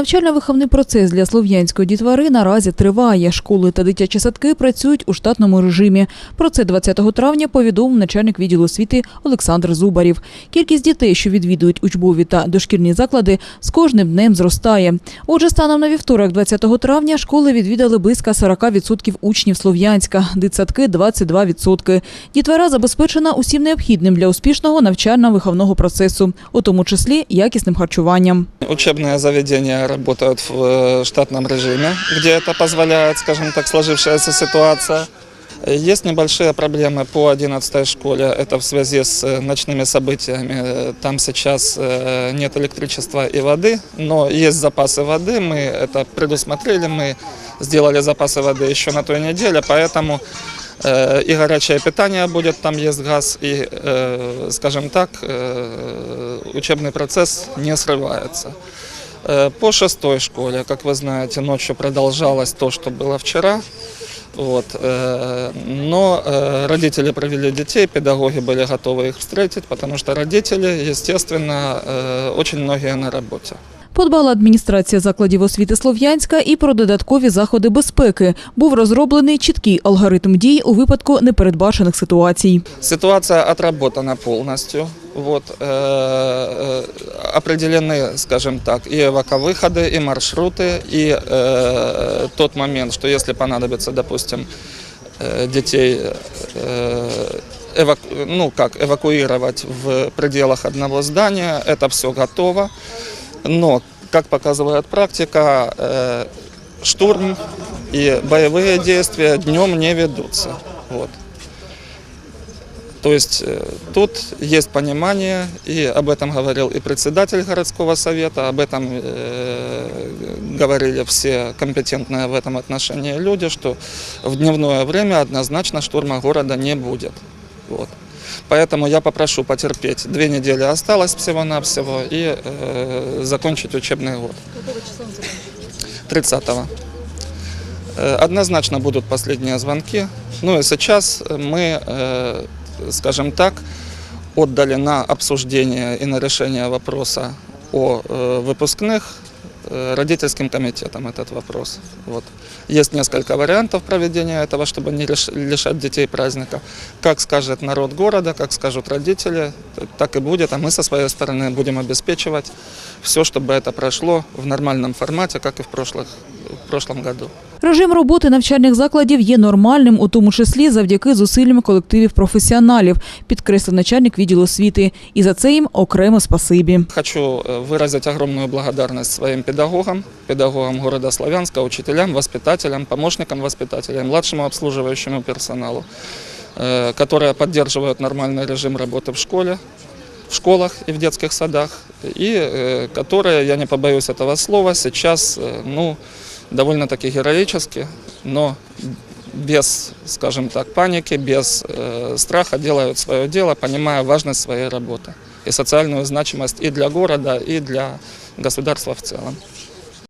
Навчально-виховний процес для слов'янської дітвари наразі триває. Школи та дитячі садки працюють у штатному режимі. Про це 20 травня повідомив начальник відділу освіти Олександр Зубарів. Кількість дітей, що відвідують учбові та дошкільні заклади, з кожним днем зростає. Отже, станом на вівторок, 20 травня, школи відвідали близько 40% учнів Слов'янська, дитсадки – 22%. Дітвора забезпечена усім необхідним для успішного навчально-виховного процесу, у тому числі якісним харчуванням. Учебные заведения работают в э, штатном режиме, где это позволяет, скажем так, сложившаяся ситуация. Есть небольшие проблемы по 11 школе, это в связи с э, ночными событиями. Э, Там сейчас э, нет электричества и воды, но есть запасы воды, мы это предусмотрели, мы сделали запасы воды еще на той неделе, поэтому э, и горячее питание будет, там есть газ, и, э, скажем так, э, учебный процесс не срывается. Э, По шестой школе, как вы знаете, ночью продолжалось то, что было вчера. Вот. э, Но э, родители провели детей, педагоги были готовы их встретить, потому что родители, естественно, э, очень многие на работе. Подбала адміністрація закладів освіти Слов'янська і про додаткові заходи безпеки. Був розроблений чіткий алгоритм дій у випадку непередбачених ситуацій. Ситуация отработана полностью. Вот, э, э, определены, скажем так, и эваковыходы, и маршруты, и э, тот момент, что если понадобится, допустим, э, детей э, эваку- ну, как, эвакуировать в пределах одного здания, это все готово. Но, как показывает практика, э, штурм и боевые действия днем не ведутся. Вот. То есть э, тут есть понимание, и об этом говорил и председатель городского совета, об этом э, говорили все компетентные в этом отношении люди, что в дневное время однозначно штурма города не будет. Вот. Поэтому я попрошу потерпеть. Две недели осталось всего-навсего и э, закончить учебный год. 30-го. Э, Однозначно будут последние звонки. Ну и сейчас мы, э, скажем так, отдали на обсуждение и на решение вопроса о э, выпускных родительским комитетам этот вопрос. Вот. Есть несколько вариантов проведения этого, чтобы не лиш- лишать детей праздника. Как скажет народ города, как скажут родители, т- так и будет. А мы со своей стороны будем обеспечивать все, чтобы это прошло в нормальном формате, как и в, прошлых, в прошлом году. Режим роботи навчальних закладів є нормальним, у тому числі завдяки зусиллям колективів професіоналів, підкреслив начальник відділу освіти. І за це їм окремо спасибі. Хочу э, выразить огромную благодарность своим педагогам, педагогам города Славянска, учителям, воспитателям, помощникам воспитателя, младшему обслуживающему персоналу, э, которые поддерживают нормальный режим работы в школе, в школах и в детских садах, и э, которые, я не побоюсь этого слова, сейчас э, ну, довольно-таки героически, но без, скажем так, паники, без э, страха делают свое дело, понимая важность своей работы и социальную значимость и для города, и для государства в целом.